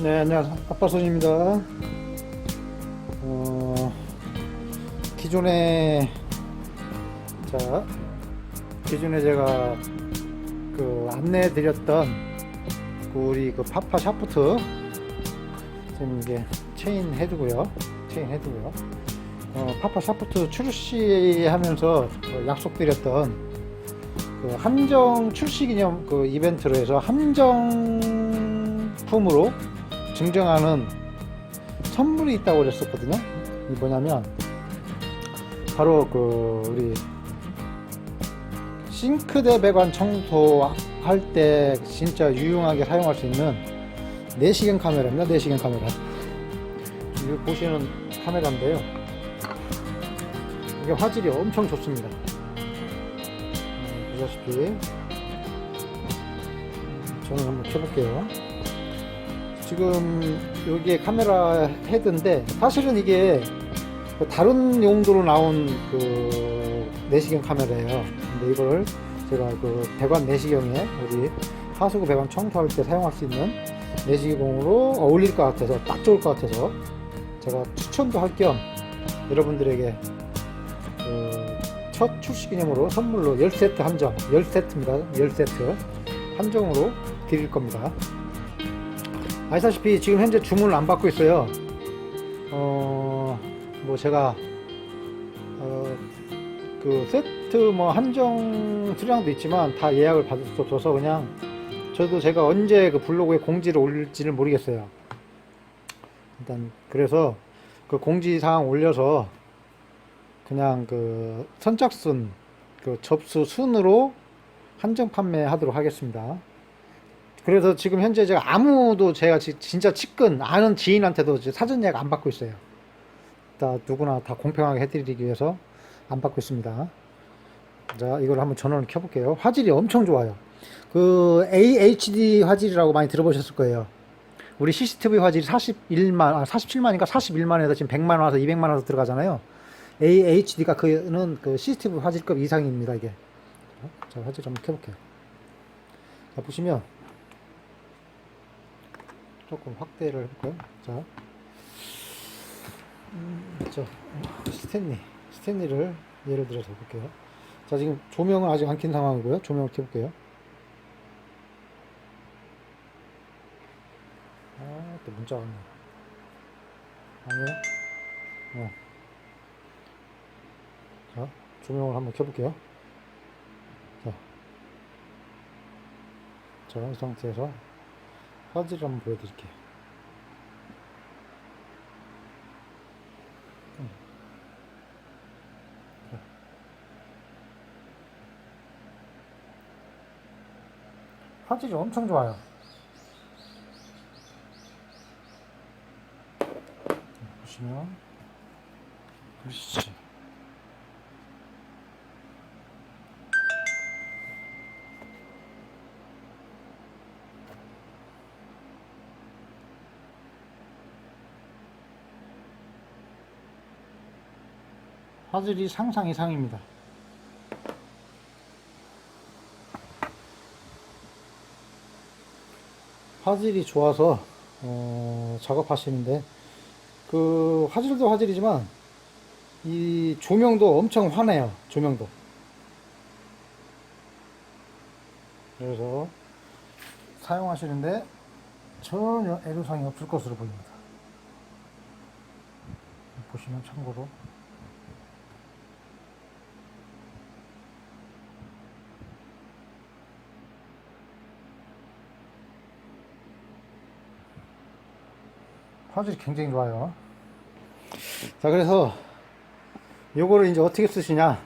네, 안녕하세요. 아빠손입니다. 어, 기존에, 자, 기존에 제가 그 안내해 드렸던 그 우리 그 파파 샤프트, 지금 이게 체인 헤드고요. 체인 헤드고요. 어, 파파 샤프트 출시하면서 어, 약속드렸던 그 한정 출시 기념 그 이벤트로 해서 한정품으로 증정하는 선물이 있다고 그랬었거든요. 이 뭐냐면 바로 그 우리 싱크대 배관 청소할 때 진짜 유용하게 사용할 수 있는 내시경 카메라입니다. 내시경 카메라. 여기 보시는 카메라인데요. 이게 화질이 엄청 좋습니다. 음, 보시다시피 저는 한번 켜볼게요. 지금 여기에 카메라 헤드인데 사실은 이게 그 다른 용도로 나온 그 내시경 카메라예요. 근데 이걸 제가 그 배관 내시경에 우리 하수구 배관 청소할 때 사용할 수 있는 내시경으로 어울릴 것 같아서 딱 좋을 것 같아서 제가 추천도 할 겸 여러분들에게 그 첫 출시 기념으로 선물로 10세트 한정 10세트입니다 10세트 한정으로 드릴 겁니다 아시다시피 지금 현재 주문을 안 받고 있어요 어, 뭐 제가 어, 그 세트 뭐 한정 수량도 있지만 다 예약을 없어서 그냥 저도 제가 언제 그 블로그에 공지를 올릴지를 모르겠어요 일단 그래서 그 공지 사항 올려서 그냥 그 선착순 그 접수 순으로 한정 판매하도록 하겠습니다. 그래서 지금 현재 제가 아무도 제가 지- 진짜 측근 아는 지인한테도 사전 예약 안 받고 있어요. 다 누구나 다 공평하게 해드리기 위해서 안 받고 있습니다. 자, 이걸 한번 전원을 켜볼게요. 화질이 엄청 좋아요. 그 AHD 화질이라고 많이 들어보셨을 거예요. 우리 CCTV 화질이 41만, 아, 47만인가 41만에서 지금 100만 와서 200만 와서 들어가잖아요. AHD가 그는 그 CCTV 화질급 이상입니다, 이게. 자, 화질 한번 켜볼게요. 자, 보시면 조금 확대를 해볼까요? 자, 음, 저 스탠리, 스탠리를 예를 들어서 볼게요. 자, 지금 조명은 아직 안 킨 상황이고요. 조명을 켜볼게요. 아, 또 문자가 왔네. 아니요. 어. 자, 조명을 한번 켜볼게요. 자, 자, 이 상태에서 화질을 한번 보여드릴게요. 화질이 엄청 좋아요. 보시면 글씨 화질이 상상 이상입니다. 화질이 좋아서 어, 작업하시는데 그 화질도 화질이지만 이 조명도 엄청 환해요. 조명도. 그래서 사용하시는데 전혀 애로사항이 없을 것으로 보입니다. 보시면 참고로 화질이 굉장히 좋아요. 자, 그래서 요거를 이제 어떻게 쓰시냐?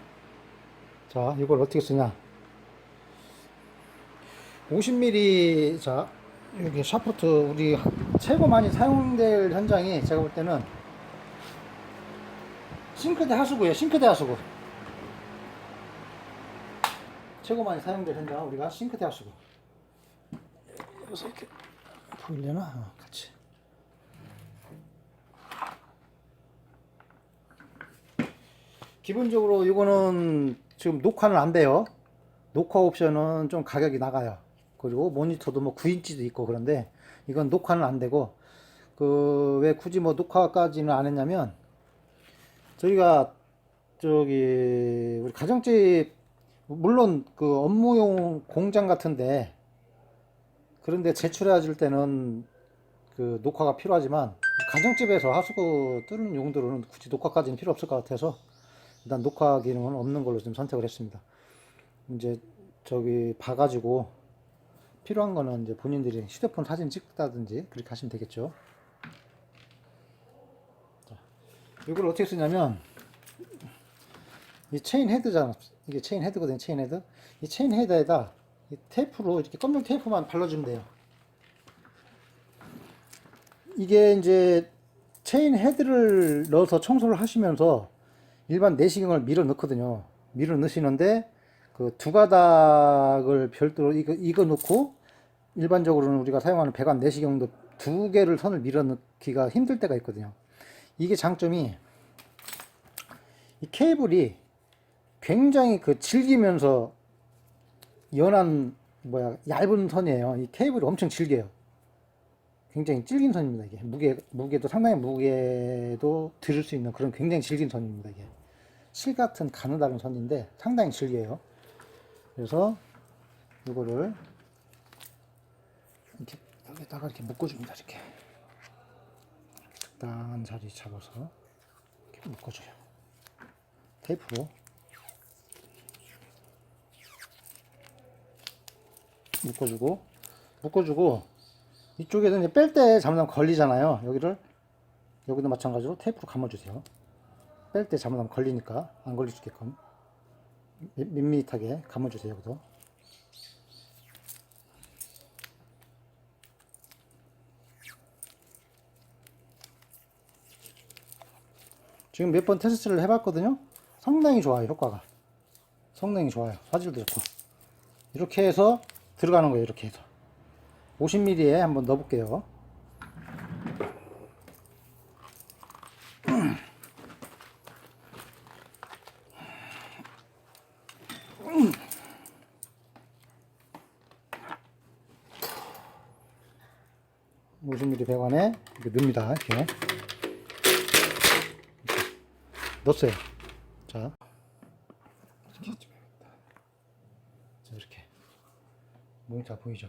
자, 이걸 어떻게 쓰냐? 50mm 자, 여기 샤프트 우리 최고 많이 사용될 현장이 제가 볼 때는 싱크대 하수구예요. 싱크대 하수구. 최고 많이 사용될 현장 우리가 싱크대 하수구. 여기서 이렇게 보이려나? 어, 같이. 기본적으로 이거는 지금 녹화는 안 돼요. 녹화 옵션은 좀 가격이 나가요. 그리고 모니터도 뭐 9인치도 있고 그런데 이건 녹화는 안 되고 그 왜 굳이 뭐 녹화까지는 안 했냐면 저희가 저기 우리 가정집 물론 그 업무용 공장 같은데 그런데 제출해 줄 때는 그 녹화가 필요하지만 가정집에서 하수구 뚫는 용도로는 굳이 녹화까지는 필요 없을 것 같아서 일단 녹화 기능은 없는 걸로 좀 선택을 했습니다. 이제 저기 봐가지고 필요한 거는 이제 본인들이 휴대폰 사진 찍다든지 그렇게 하시면 되겠죠. 자, 이걸 어떻게 쓰냐면 이 체인 헤드잖아. 이게 체인 헤드거든요. 체인 헤드. 이 체인 헤드에다 이 테이프로 이렇게 검정 테이프만 발라주면 돼요. 이게 이제 체인 헤드를 넣어서 청소를 하시면서 일반 내시경을 밀어 넣거든요. 밀어 넣으시는데 그 두 가닥을 별도로 이거, 이거 넣고 일반적으로는 우리가 사용하는 배관 내시경도 두 개를 선을 밀어 넣기가 힘들 때가 있거든요. 이게 장점이 이 케이블이 굉장히 그 질기면서 연한 뭐야 얇은 선이에요. 이 케이블이 엄청 질겨요. 굉장히 질긴 선입니다. 이게 무게 무게도 상당히 무게도 들을 수 있는 그런 굉장히 질긴 선입니다. 이게 실 같은 가느다란 선인데 상당히 질겨요. 그래서 이거를 이렇게 여기다가 이렇게 묶어줍니다. 이렇게 적당한 자리 잡아서 이렇게 묶어줘요. 테이프로 묶어주고 묶어주고 이쪽에는 이제 뺄 때 잘못하면 걸리잖아요. 여기를 여기도 마찬가지로 테이프로 감아주세요. 뺄 때 잘못하면 걸리니까 안 걸릴 수 있게끔 밋- 밋밋하게 감아주세요. 여기도. 지금 몇 번 테스트를 해봤거든요. 상당히 좋아요. 효과가. 성능이 좋아요. 화질도 좋고. 이렇게 해서 들어가는 거예요. 이렇게 해서. 50ml에 한번 넣어볼게요. 음. 50ml 배관에 이렇게 넣습니다. 이렇게. 넣었어요. 자. 자, 이렇게. 모니터 보이죠?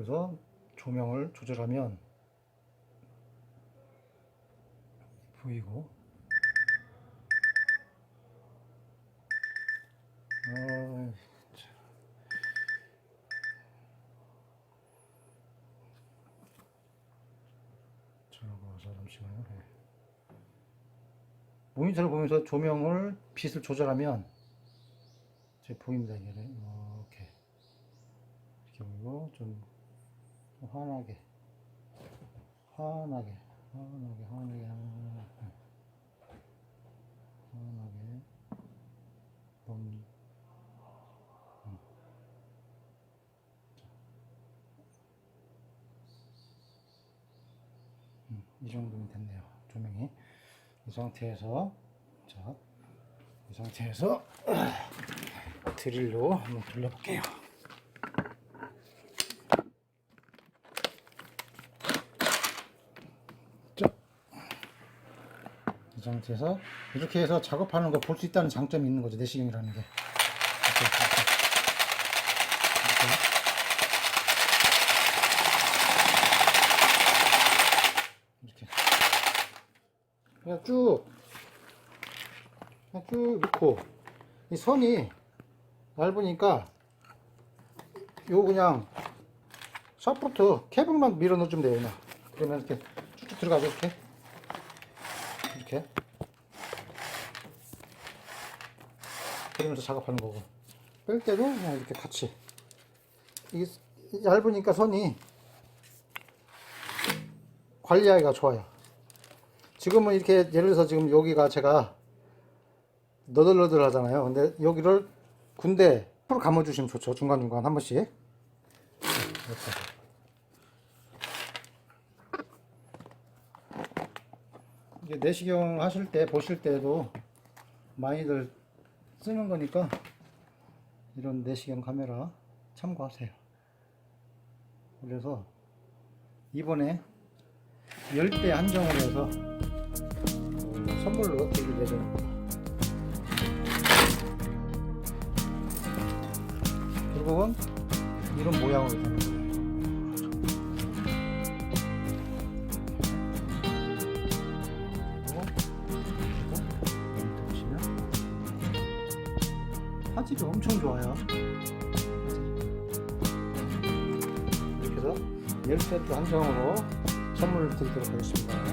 그래서 조명을 조절하면 보이고 아. 네. 모니터를 보면서 조명을 빛을 조절하면 보입니다. 이게 이렇게 이렇게 보이고 좀 환하게 환하게 환하게 환하게 환하게 환하게 너무 음. 음, 이 정도면 됐네요. 조명이. 이 상태에서 자, 이 상태에서 드릴로 한번 돌려볼게요 이 상태에서 이렇게 해서 작업하는 거 볼 수 있다는 장점이 있는 거죠 내시경이라는 게. 이렇게, 이렇게. 이렇게. 그냥 쭉. 그냥 쭉 넣고. 이 선이 얇으니까 요 그냥 샤프트 케이블만 밀어 넣어주면 돼요 그냥. 그러면 이렇게 쭉쭉 들어가죠 이렇게 이렇게. 그러면서 작업하는 거고. 뺄 때도 그냥 이렇게 같이. 이게 얇으니까 선이 관리하기가 좋아요. 지금은 이렇게 예를 들어서 지금 여기가 제가 너덜너덜 하잖아요. 근데 여기를 군대 풀 감아 주시면 좋죠. 중간중간 한 번씩. 이렇게. 내시경 하실 때 보실 때도 많이들 쓰는 거니까 이런 내시경 카메라 참고하세요. 그래서 이번에 열대 한정을 해서 어, 선물로 드릴 예정입니다. 결국은 이런 모양으로 되는 거예요. 화질이 엄청 좋아요. 이렇게 해서 10세트 한정으로 선물을 드리도록 하겠습니다.